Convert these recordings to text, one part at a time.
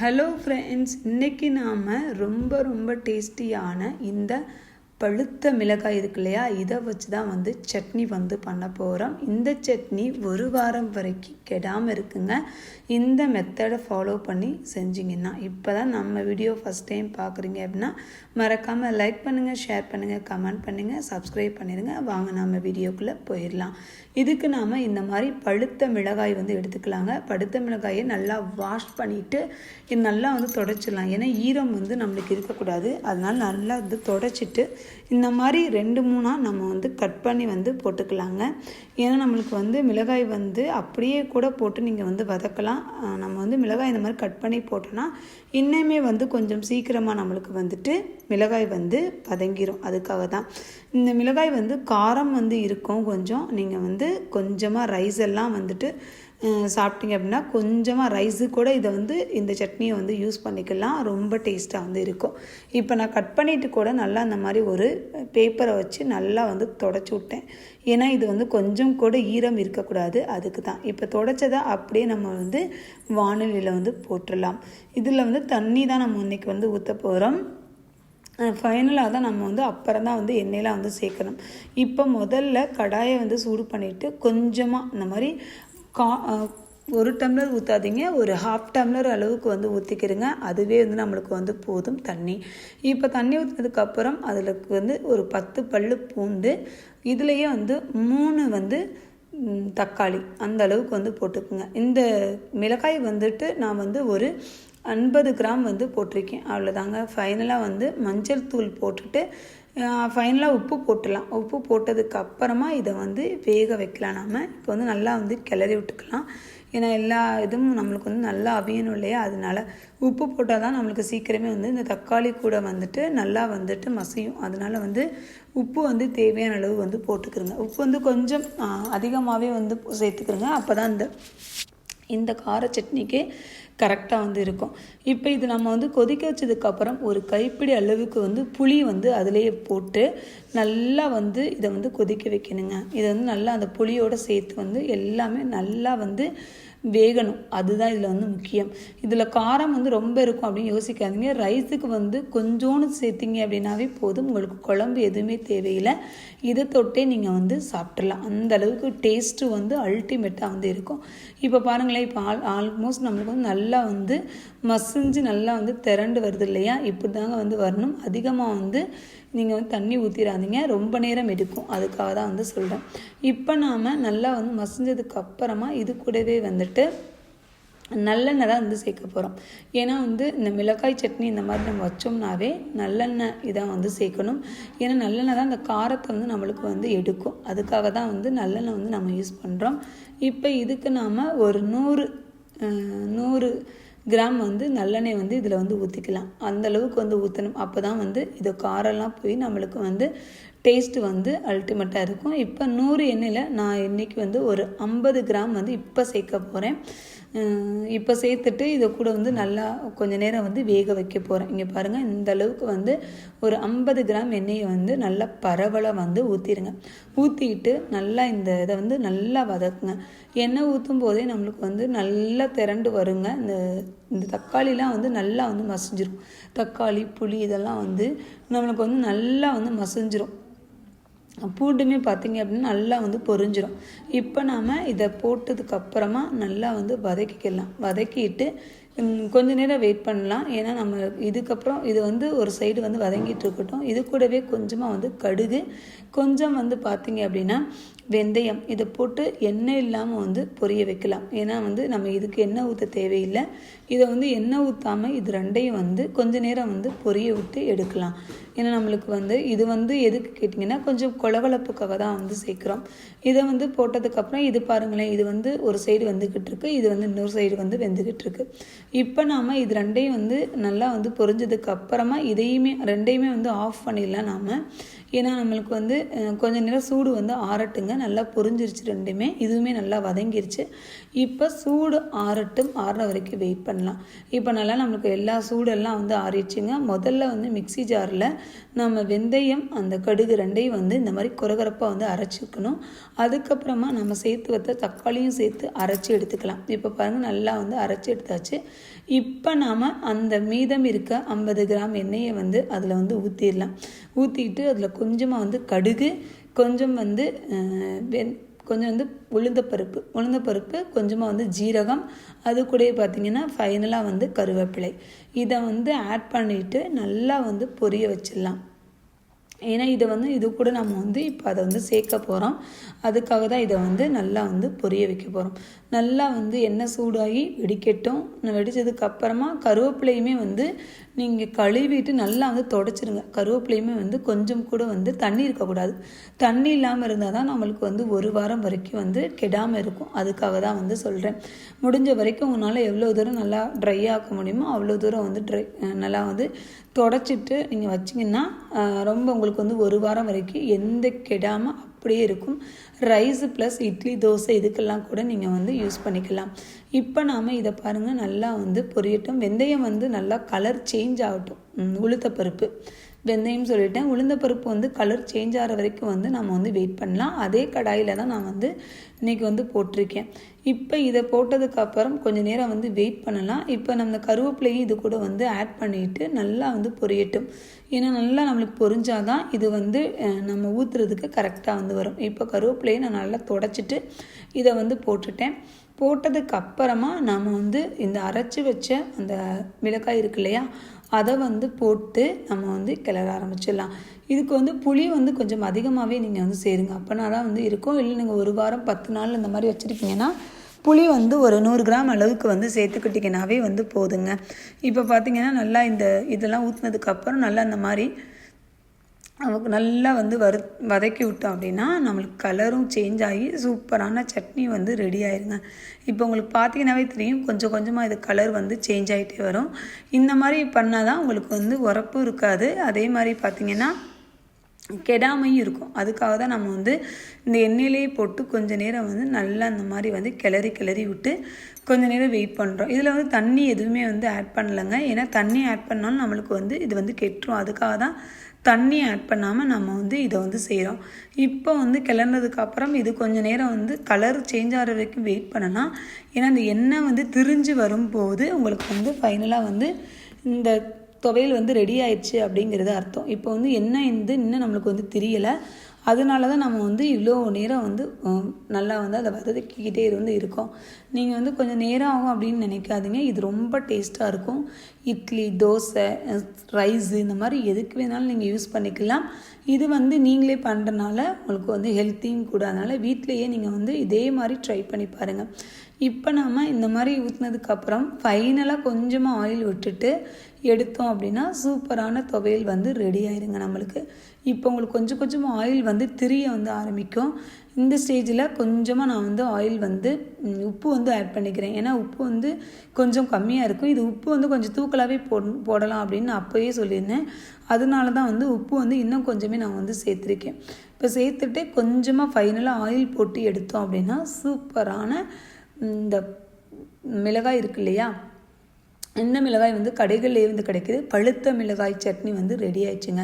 Hello friends இன்றைக்கி நாம் ரொம்ப ரொம்ப டேஸ்டியான இந்த பழுத்த மிளகாய் இருக்கு இல்லையா? இதை வச்சு தான் வந்து சட்னி வந்து பண்ண போகிறோம் இந்த சட்னி ஒரு வாரம் வரைக்கும் கெடாமல் இருக்குங்க. இந்த மெத்தடை ஃபாலோ பண்ணி செஞ்சிங்கன்னா இப்போ தான் நம்ம வீடியோ ஃபஸ்ட் டைம் பார்க்குறீங்க அப்படின்னா மறக்காமல் லைக் பண்ணுங்கள் ஷேர் பண்ணுங்கள் கமெண்ட் பண்ணுங்கள் சப்ஸ்கிரைப் பண்ணிடுங்க வாங்க நம்ம வீடியோக்குள்ளே போயிடலாம். இதுக்கு நாம் இந்த மாதிரி பழுத்த மிளகாய் வந்து எடுத்துக்கலாங்க. பழுத்த மிளகாயை நல்லா வாஷ் பண்ணிவிட்டு இது நல்லா வந்து தொடச்சிடலாம். ஏன்னா ஈரம் வந்து நம்மளுக்கு இருக்கக்கூடாது. அதனால் நல்லா வந்து தொடச்சிட்டு இந்த மாதிரி ரெண்டு மூணாக நம்ம வந்து கட் பண்ணி வந்து போட்டுக்கலாங்க. ஏன்னா நம்மளுக்கு வந்து மிளகாய் வந்து அப்படியே கூட போட்டு நீங்கள் வந்து வதக்கலாம். நம்ம வந்து மிளகாய் இந்த மாதிரி கட் பண்ணி போட்டோன்னா இன்னுமே வந்து கொஞ்சம் சீக்கிரமாக நம்மளுக்கு வந்துட்டு மிளகாய் வந்து வதங்கிரும். அதுக்காக தான் இந்த மிளகாய் வந்து காரம் வந்து இருக்கும் கொஞ்சம். நீங்கள் வந்து கொஞ்சமாக ரைஸ் எல்லாம் வந்துட்டு சாப்பிட்டீங்க அப்படின்னா கொஞ்சமாக ரைஸு கூட இதை வந்து இந்த சட்னியை வந்து யூஸ் பண்ணிக்கலாம். ரொம்ப டேஸ்ட்டாக வந்து இருக்கும். இப்போ நான் கட் பண்ணிவிட்டு கூட நல்லா அந்த மாதிரி ஒரு பேப்பரை வச்சு நல்லா வந்து தொடச்சி விட்டேன். ஏன்னா இது வந்து கொஞ்சம் கூட ஈரம் இருக்கக்கூடாது. அதுக்கு தான். இப்போ தொடச்சதை அப்படியே நம்ம வந்து வானொலியில் வந்து போட்டுடலாம் இதில் வந்து தண்ணி தான் நம்ம இன்னைக்கு வந்து ஊற்ற போகிறோம் ஃபைனலாக தான் நம்ம வந்து அப்புறம் தான் வந்து எண்ணெயெலாம் வந்து சேர்க்கணும். இப்போ முதல்ல கடாயை வந்து சூடு பண்ணிவிட்டு கொஞ்சமாக இந்த மாதிரி கா ஒரு டம்ளர் ஊற்றாதீங்க ஒரு ஹாஃப் டம்ளர் அளவுக்கு வந்து ஊற்றிக்கிறங்க அதுவே வந்து நம்மளுக்கு வந்து போதும் தண்ணி. இப்போ தண்ணி ஊற்றினதுக்கப்புறம் அதில் வந்து ஒரு பத்து பல்லு பூண்டு இதுலேயே வந்து மூணு வந்து தக்காளி அந்த அளவுக்கு வந்து போட்டுக்குங்க. இந்த மிளகாய் வந்துட்டு நான் வந்து ஒரு ஐம்பது கிராம் வந்து போட்டிருக்கேன். அவ்வளோதாங்க ஃபைனலாக வந்து மஞ்சள் தூள் போட்டுட்டு ஃபைனலாக உப்பு போட்டுடலாம் உப்பு போட்டதுக்கு அப்புறமா இதை வந்து வேக வைக்கலாம் நாம். இப்போ வந்து நல்லா வந்து கிளறி விட்டுக்கலாம். ஏன்னா எல்லா இதுவும் நம்மளுக்கு வந்து நல்லா அவியணும் இல்லையா? அதனால உப்பு போட்டால் தான் நம்மளுக்கு சீக்கிரமே வந்து இந்த தக்காளி கூட வந்துட்டு நல்லா வந்துட்டு மசியும். அதனால வந்து உப்பு வந்து தேவையான அளவு வந்து போட்டுக்கிறோங்க உப்பு வந்து கொஞ்சம் அதிகமாகவே வந்து சேர்த்துக்கிறோங்க அப்போ தான் இந்த இந்த கார சட்னிக்கு கரெக்டாக வந்து இருக்கும். இப்போ இது நம்ம வந்து கொதிக்க வச்சதுக்கப்புறம் ஒரு கைப்பிடி அளவுக்கு வந்து புளி வந்து அதிலேயே போட்டு நல்லா வந்து இதை வந்து கொதிக்க வைக்கணுங்க. இதை வந்து நல்லா அந்த புளியோடு சேர்த்து வந்து எல்லாமே நல்லா வந்து வேகணும். அதுதான் இதில் வந்து முக்கியம். இதில் காரம் வந்து ரொம்ப இருக்கும் அப்படின்னு யோசிக்காதீங்க. ரைஸுக்கு வந்து கொஞ்சோண்டு சேர்த்திங்க அப்படின்னாவே போதும். உங்களுக்கு குழம்பு எதுவுமே தேவையில்லை. இதை தொட்டே நீங்கள் வந்து சாப்பிட்றலாம் அந்த அளவுக்கு டேஸ்ட்டு வந்து அல்டிமேட்டாக வந்து இருக்கும். இப்போ பாருங்களேன் இப்போ ஆல் ஆல்மோஸ்ட் நம்மளுக்கு வந்து நல்லா வந்து மசிஞ்சு நல்லா வந்து திரண்டு வருது இல்லையா? இப்படி தாங்க வந்து வரணும். அதிகமாக வந்து நீங்கள் வந்து தண்ணி ஊற்றிடாதீங்க ரொம்ப நேரம் எடுக்கும். அதுக்காக தான் வந்து சொல்கிறேன் இப்போ நாம் நல்லா வந்து மசிஞ்சதுக்கு அப்புறமா இது கூடவே வந்துட்டு நல்லெண்ணெய் தான் வந்து சேர்க்க போகிறோம் ஏன்னா வந்து இந்த மிளகாய் சட்னி இந்த மாதிரி நம்ம வச்சோம்னாவே நல்லெண்ணெய் இதான் வந்து சேர்க்கணும். ஏன்னா நல்லெண்ணெய் தான் இந்த காரத்தை வந்து நம்மளுக்கு வந்து எடுக்கும். அதுக்காக தான் வந்து நல்லெண்ணெய் வந்து நம்ம யூஸ் பண்ணுறோம் இப்போ இதுக்கு நாம் ஒரு நூறு நூறு கிராம் வந்து நல்லெண்ணெய் வந்து இதில் வந்து ஊற்றிக்கலாம் அந்தளவுக்கு வந்து ஊற்றணும் அப்போ தான் வந்து இது காரெல்லாம் போய் நம்மளுக்கு வந்து டேஸ்ட்டு வந்து அல்டிமேட்டாக இருக்கும். இப்போ நூறு எண்ணெயில் நான் இன்றைக்கி வந்து ஒரு ஐம்பது கிராம் வந்து இப்போ சேர்க்க போகிறேன் இப்போ சேர்த்துட்டு இதை கூட வந்து நல்லா கொஞ்சம் நேரம் வந்து வேக வைக்க போகிறேன் இங்கே பாருங்கள் இந்த அளவுக்கு வந்து ஒரு ஐம்பது கிராம் எண்ணெயை வந்து நல்லா பரவலாக வந்து ஊற்றிடுங்க ஊற்றிட்டு நல்லா இந்த இதை வந்து நல்லா வதக்குங்க. எண்ணெய் ஊற்றும் போதே நம்மளுக்கு வந்து நல்லா திரண்டு வருங்க. இந்த இந்த தக்காளிலாம் வந்து நல்லா வந்து மசிஞ்சிரும். தக்காளி புளி இதெல்லாம் வந்து நம்மளுக்கு வந்து நல்லா வந்து மசிஞ்சிரும். பூண்டுமே பார்த்தீங்க அப்படின்னா நல்லா வந்து பொரிஞ்சிடும் இப்போ நாம் இதை போட்டதுக்கப்புறமா நல்லா வந்து வதக்கிக்கலாம். வதக்கிட்டு கொஞ்ச நேரம் வெயிட் பண்ணலாம். ஏன்னா நம்ம இதுக்கப்புறம் இது வந்து ஒரு சைடு வந்து வதங்கிட்டு இருக்கட்டும். இது கூடவே கொஞ்சமாக வந்து கடுகு கொஞ்சம் வந்து பார்த்தீங்க அப்படின்னா வெந்தயம். இதை போட்டு எண்ணெய் இல்லாமல் வந்து பொரிய வைக்கலாம். ஏன்னா வந்து நம்ம இதுக்கு எண்ணெய் ஊற்ற தேவையில்லை. இதை வந்து எண்ணெய் ஊற்றாமல் இது ரெண்டையும் வந்து கொஞ்ச நேரம் வந்து பொரிய விட்டு எடுக்கலாம். ஏன்னா நம்மளுக்கு வந்து இது வந்து எதுக்கு கேட்டிங்கன்னா கொஞ்சம் கொலவளப்புக்காக தான் வந்து சேர்க்குறோம். இதை வந்து போட்டதுக்கப்புறம் இது பாருங்களேன் இது வந்து ஒரு சைடு வந்துக்கிட்டு இருக்கு இது வந்து இன்னொரு சைடு வந்து வெந்துக்கிட்டு இருக்கு. இப்போ நாம் இது ரெண்டையும் வந்து நல்லா வந்து பொரிஞ்சதுக்கு அப்புறமா இதையுமே ரெண்டையுமே வந்து ஆஃப் பண்ணிடலாம் நாம். ஏன்னா நம்மளுக்கு வந்து கொஞ்சம் கொஞ்ச நேரம் சூடு வந்து ஆறட்டுங்க. நல்லா பொரிஞ்சிருச்சு ரெண்டுமே. இதுவுமே நல்லா வதங்கிருச்சு. இப்போ சூடு ஆறட்டும். ஆறுற வரைக்கும் வெயிட் பண்ணலாம். இப்போ நல்லா நம்மளுக்கு எல்லா சூடெல்லாம் வந்து ஆறிடுச்சுங்க. முதல்ல வந்து மிக்ஸி ஜாரில் நம்ம வெந்தயம் அந்த கடுகு ரெண்டையும் வந்து இந்த மாதிரி குறகுறப்பாக வந்து அரைச்சிக்கணும். அதுக்கப்புறமா நம்ம சேர்த்து வைத்த தக்காளியும் சேர்த்து அரைச்சி எடுத்துக்கலாம். இப்போ பாருங்கள் நல்லா வந்து அரைச்சி எடுத்தாச்சு. இப்போ நாம் அந்த மீதம் இருக்க ஐம்பது கிராம் எண்ணெயை வந்து அதில் வந்து ஊற்றிடலாம் ஊற்றிட்டு அதில் கொஞ்சமாக வந்து கடுகு கொஞ்சம் வந்து அஹ், கொஞ்சம் வந்து உளுந்தப்பருப்பு உளுந்தப்பருப்பு கொஞ்சமாக வந்து ஜீரகம். அது கூடயே பார்த்தீங்கன்னா ஃபைனலாக வந்து கருவேப்பிலை. இதை வந்து ஆட் பண்ணிவிட்டு நல்லா வந்து பொரிய வச்சிடலாம். ஏன்னா இதை வந்து இது கூட நம்ம வந்து இப்போ அதை வந்து சேர்க்க போகிறோம் அதுக்காக தான் இதை வந்து நல்லா வந்து பொரிய வைக்க போகிறோம் நல்லா வந்து எண்ணெய் சூடாகி வெடிக்கட்டும். வெடித்ததுக்கு அப்புறமா கருவேப்பிலையுமே வந்து நீங்கள் கழுவிட்டு நல்லா வந்து தொடச்சிருங்க. கருவேப்பிலையுமே வந்து கொஞ்சம் கூட வந்து தண்ணி இருக்கக்கூடாது. தண்ணி இல்லாமல் இருந்தால் தான் நம்மளுக்கு வந்து ஒரு வாரம் வரைக்கும் வந்து கெடாமல் இருக்கும். அதுக்காக தான் வந்து சொல்கிறேன் முடிஞ்ச வரைக்கும் உங்களால் எவ்வளோ தூரம் நல்லா ட்ரை ஆக்க முடியுமோ அவ்வளோ தூரம் வந்து ட்ரை நல்லா வந்து தொடச்சிட்டு நீங்கள் வச்சிங்கன்னா ரொம்ப உங்களுக்கு வந்து ஒரு வாரம் வரைக்கும் எந்த கெடாமல் அப்படியே இருக்கும். ரைஸ் ப்ளஸ் இட்லி தோசை இதுக்கெல்லாம் கூட நீங்கள் வந்து யூஸ் பண்ணிக்கலாம். இப்போ நாம் இதை பாருங்கள் நல்லா வந்து பொரியட்டும். வெந்தயம் வந்து நல்லா கலர் சேஞ்ச் ஆகட்டும். உளுத்த உளுத்தப்பருப்பு. வெந்தயம் சொல்லிட்டேன். உளுந்தப்பருப்பு வந்து கலர் சேஞ்ச் ஆகிற வரைக்கும் வந்து நம்ம வந்து வெயிட் பண்ணலாம். அதே கடாயில் தான் நான் வந்து இன்றைக்கி வந்து போட்டிருக்கேன். இப்போ இதை போட்டதுக்கப்புறம் கொஞ்சம் நேரம் வந்து வெயிட் பண்ணலாம். இப்போ நம்ம கருவேப்பிலையும் இது கூட வந்து ஆட் பண்ணிட்டு நல்லா வந்து பொரியட்டும். ஏன்னா நல்லா நம்மளுக்கு பொரிஞ்சாதான் இது வந்து நம்ம ஊற்றுறதுக்கு கரெக்டாக வந்து வரும். இப்போ கருவேப்பிலையை நான் நல்லா தொடச்சிட்டு இதை வந்து போட்டுட்டேன். போட்டதுக்கு அப்புறமா நாம் வந்து இந்த அரைச்சி வச்ச அந்த மிளகாய் இருக்கு இல்லையா அதை வந்து போட்டு நம்ம வந்து கிளற ஆரம்பிச்சிடலாம். இதுக்கு வந்து புளி வந்து கொஞ்சம் அதிகமாகவே நீங்கள் வந்து சேருங்க. அப்போனா தான் வந்து இருக்கும். இல்லை நீங்கள் ஒரு வாரம் பத்து நாள் இந்த மாதிரி வச்சுருக்கீங்கன்னா புளி வந்து ஒரு நூறு கிராம் அளவுக்கு வந்து சேர்த்துக்கிட்டிங்கனாவே வந்து போதுங்க. இப்போ பார்த்தீங்கன்னா நல்லா இந்த இதெல்லாம் ஊற்றுனதுக்கப்புறம் நல்லா இந்த மாதிரி நமக்கு நல்லா வந்து வறு வதக்கி விட்டோம் அப்படின்னா நம்மளுக்கு கலரும் சேஞ்ச் ஆகி சூப்பரான சட்னி வந்து ரெடி ஆயிருங்க. இப்போ உங்களுக்கு பார்த்தீங்கன்னாவே தெரியும் கொஞ்சம் கொஞ்சமாக இது கலர் வந்து சேஞ்ச் ஆகிட்டே வரும். இந்த மாதிரி பண்ணால் தான் உங்களுக்கு வந்து உரப்பும் இருக்காது. அதே மாதிரி பார்த்தீங்கன்னா கெடாமையும் இருக்கும். அதுக்காக தான் நம்ம வந்து இந்த எண்ணெயிலேயே போட்டு கொஞ்சம் நேரம் வந்து நல்லா அந்த மாதிரி வந்து கிளறி கிளறி விட்டு கொஞ்ச நேரம் வெயிட் பண்ணுறோம் இதில் வந்து தண்ணி எதுவுமே வந்து ஆட் பண்ணலைங்க. ஏன்னா தண்ணி ஆட் பண்ணாலும் நம்மளுக்கு வந்து இது வந்து கெட்டுரும். அதுக்காக தான் தண்ணி ஆட் பண்ணாமல் நம்ம வந்து இதை வந்து செய்கிறோம் இப்போ வந்து கிளறினதுக்கப்புறம் இது கொஞ்சம் நேரம் வந்து கலர் சேஞ்ச் ஆகிற வரைக்கும் வெயிட் பண்ணலாம். ஏன்னா அந்த எண்ணெய் வந்து திரிஞ்சு வரும்போது உங்களுக்கு வந்து ஃபைனலாக வந்து இந்த துவையல் வந்து ரெடி ஆயிடுச்சு அப்படிங்கிறது அர்த்தம். இப்போ வந்து என்ன இந்த இன்னும் நம்மளுக்கு வந்து தெரியலை. அதனால தான் நம்ம வந்து இவ்வளோ நேரம் வந்து நல்லா வந்து அதை வதக்கிக்கிட்டே இருந்து இருக்கோம். நீங்கள் வந்து கொஞ்சம் நேரம் ஆகும் அப்படின்னு நினைக்காதீங்க. இது ரொம்ப டேஸ்ட்டாக இருக்கும். இட்லி தோசை ரைஸு இந்த மாதிரி எதுக்கு வேணாலும் நீங்கள் யூஸ் பண்ணிக்கலாம். இது வந்து நீங்களே பண்ணுறனால உங்களுக்கு வந்து ஹெல்த்தியும் கூட. அதனால் வீட்டிலையே நீங்கள் வந்து இதே மாதிரி ட்ரை பண்ணி பாருங்கள் இப்போ நம்ம இந்த மாதிரி ஊற்றினதுக்கப்புறம் ஃபைனலாக கொஞ்சமாக ஆயில் விட்டுட்டு எடுத்தோம் அப்படின்னா சூப்பரான துவையல் வந்து ரெடி ஆயிருங்க நம்மளுக்கு. இப்போ உங்களுக்கு கொஞ்சம் கொஞ்சமாக ஆயில் வந்து திரிய வந்து ஆரம்பிக்கும். இந்த ஸ்டேஜில் கொஞ்சமாக நான் வந்து ஆயில் வந்து உப்பு வந்து ஆட் பண்ணிக்கிறேன். ஏன்னா உப்பு வந்து கொஞ்சம் கம்மியாக இருக்கும். இது உப்பு வந்து கொஞ்சம் தூக்கலாகவே போட போடலாம் அப்படின்னு நான் அப்போயே சொல்லியிருந்தேன். அதனால தான் வந்து உப்பு வந்து இன்னும் கொஞ்சமே நான் வந்து சேர்த்துருக்கேன். இப்போ சேர்த்துட்டு கொஞ்சமாக ஃபைனலாக ஆயில் போட்டு எடுத்தோம் அப்படின்னா சூப்பரான இந்த மிளகாய் இருக்கு இல்லையா? இந்த மிளகாய் வந்து கடைகளிலே வந்து கிடைக்குது. பழுத்த மிளகாய் சட்னி வந்து ரெடி ஆயிடுச்சுங்க.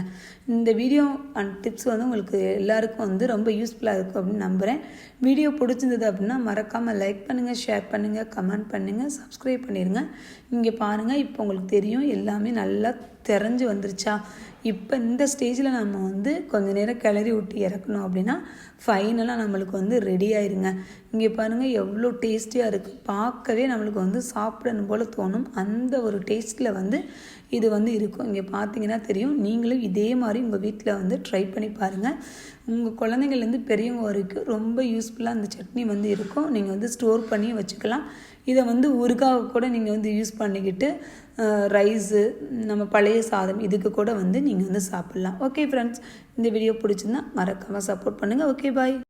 இந்த வீடியோ அண்ட் டிப்ஸ் வந்து உங்களுக்கு எல்லாருக்கும் வந்து ரொம்ப யூஸ்ஃபுல்லாக இருக்கும் அப்படின்னு நம்புகிறேன் வீடியோ பிடிச்சிருந்தது அப்படின்னா மறக்காமல் லைக் பண்ணுங்கள் ஷேர் பண்ணுங்கள் கமெண்ட் பண்ணுங்கள் சப்ஸ்கிரைப் பண்ணிடுங்க இங்கே பாருங்கள் இப்போ உங்களுக்கு தெரியும். எல்லாமே நல்லா தெரிஞ்சு வந்துருச்சா? இப்போ இந்த ஸ்டேஜில் நம்ம வந்து கொஞ்ச நேரம் கிளறி விட்டு இறக்கணும் அப்படின்னா ஃபைனலாக நம்மளுக்கு வந்து ரெடி ஆயிருங்க. இங்கே பாருங்கள் எவ்வளோ டேஸ்டியாக இருக்குது பார்க்கவே நம்மளுக்கு வந்து சாப்பிடணும் போல் தோணும். அந்த ஒரு டேஸ்ட்டில் வந்து இது வந்து இருக்கும். இங்கே பார்த்தீங்கன்னா தெரியும். நீங்களும் இதே மாதிரி உங்கள் வீட்டில் வந்து ட்ரை பண்ணி பாருங்கள் உங்கள் குழந்தைங்கள்லேருந்து பெரியவங்க வரைக்கும் ரொம்ப யூஸ்ஃபுல்லாக அந்த சட்னி வந்து இருக்கும். நீங்கள் வந்து ஸ்டோர் பண்ணி வச்சுக்கலாம். இதை வந்து ஊறுகாவை கூட நீங்கள் வந்து யூஸ் பண்ணிக்கிட்டு ரைஸு நம்ம பழைய சாதம் இதுக்கு கூட வந்து நீங்கள் வந்து சாப்பிட்லாம். ஓகே ஃப்ரெண்ட்ஸ் இந்த வீடியோ பிடிச்சிருந்தா மறக்காமல் சப்போர்ட் பண்ணுங்கள் ஓகே பாய்